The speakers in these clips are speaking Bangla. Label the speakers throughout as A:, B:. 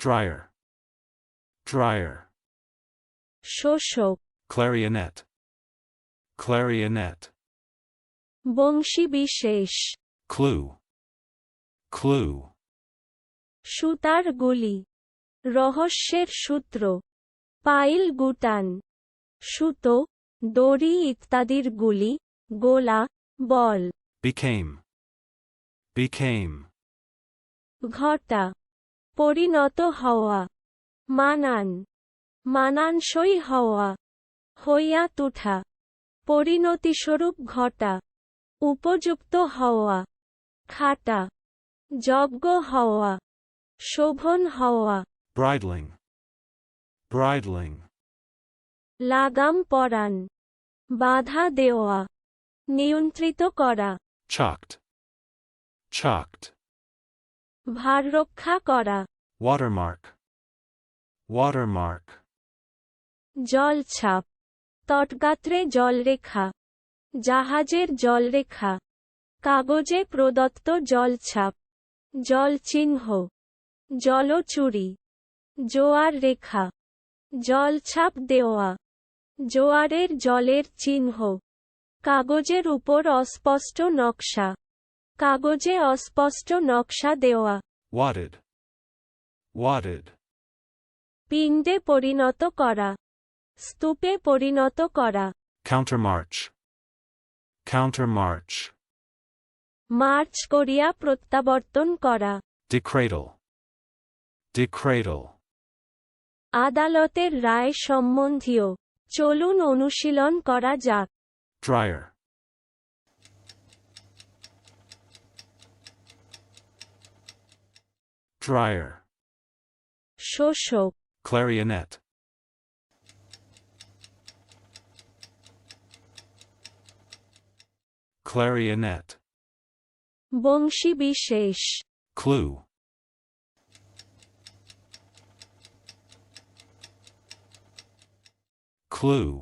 A: dryer, dryer,
B: শোষক
A: clarionet, clarionet,
B: বংশী বিশেষ
A: clue, clue,
B: সুতার গুলি রহস্যের সূত্র পাইল গুটান সুতো দড়ি ইত্যাদির গুলি গোলা বল
A: became, became,
B: ঘটা পরিণত হওয়া। মানান। মানানসই হওয়া। হইয়া তুঠা। পরিণতিস্বরূপ ঘটা। উপযুক্ত হওয়া। খাটা। যজ্ঞ হওয়া। শোভন হওয়া।
A: bridling, bridling,
B: লাগাম পরান বাধা দেওয়া। নিয়ন্ত্রিত করা।
A: chalked, chalked,
B: ভার রক্ষা করা।
A: Watermark, watermark,
B: জলছাপ। তটগাত্রে জলরেখা। জাহাজের জলরেখা। কাগজে প্রদত্ত জলছাপ। জলচিহ্ন। জলচুরি। জোয়ার রেখা। জলছাপ দেওয়া। জোয়ারের জলের চিহ্ন। কাগজের উপর অস্পষ্ট নকশা। কাগজে অস্পষ্ট নকশা দেওয়া।
A: Wadded, wadded,
B: পিণ্ডে পরিণত করা। স্তূপে পরিণত করা।
A: Countermarch, countermarch,
B: মার্চ করিয়া প্রত্যাবর্তন করা।
A: Decradle, decradle,
B: আদালতের রায় সম্বন্ধীয়। চলুন অনুশীলন করা যাক।
A: Dryer, dryer,
B: শোষক
A: clarionet, clarionet,
B: বংশী বিশেষ
A: clue, clue,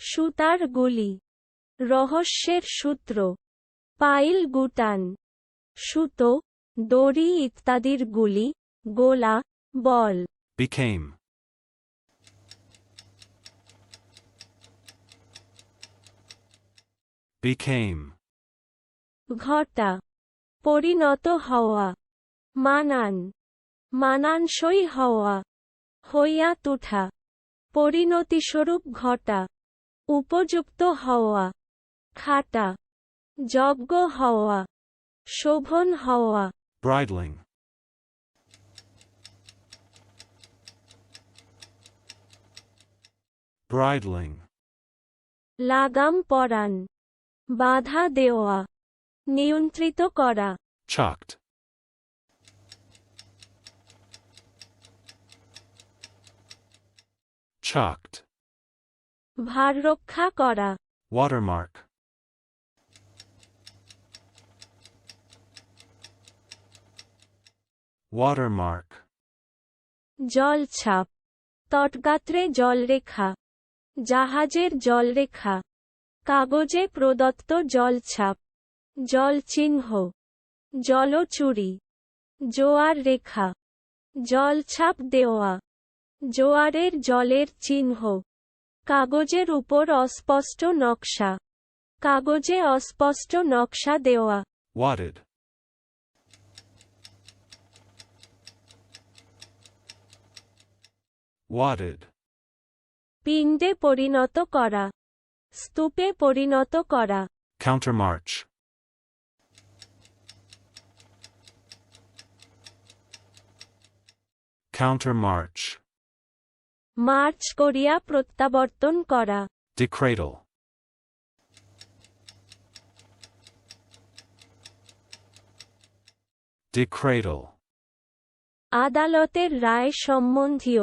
B: সুতার গুলি রহস্যের সূত্র পাইল গুটান সুতো দড়ি ইত্যাদির গুলি গোলা বল।
A: Became, became,
B: ঘটা পরিণত হওয়া মানান মানানসই হওয়া হইয়া তুঠা পরিণতিস্বরূপ ঘটা উপযুক্ত হওয়া খাটা যজ্ঞ হওয়া শোভন হওয়া।
A: Bridling, bridling,
B: লাগাম পরান বাধা দেওয়া নিয়ন্ত্রিত করা
A: chalked, chalked,
B: ভার রক্ষা করা
A: watermark, watermark,
B: জলছাপ তটগাত্রে জলরেখা জাহাজের জলরেখা কাগজে প্রদত্ত জলছাপ জলচিহ্ন জলচুরি জোয়ার রেখা জলছাপ দেওয়া জোয়ারের জলের চিহ্ন কাগজের উপর অস্পষ্ট নকশা কাগজে অস্পষ্ট নকশা দেওয়া।
A: Wadded, wadded,
B: পিণ্ডে পরিণত করা। স্তূপে পরিণত করা।
A: Countermarch, countermarch,
B: মার্চ করিয়া প্রত্যাবর্তন করা।
A: Decradle, decradle,
B: আদালতের রায় সম্বন্ধীয়।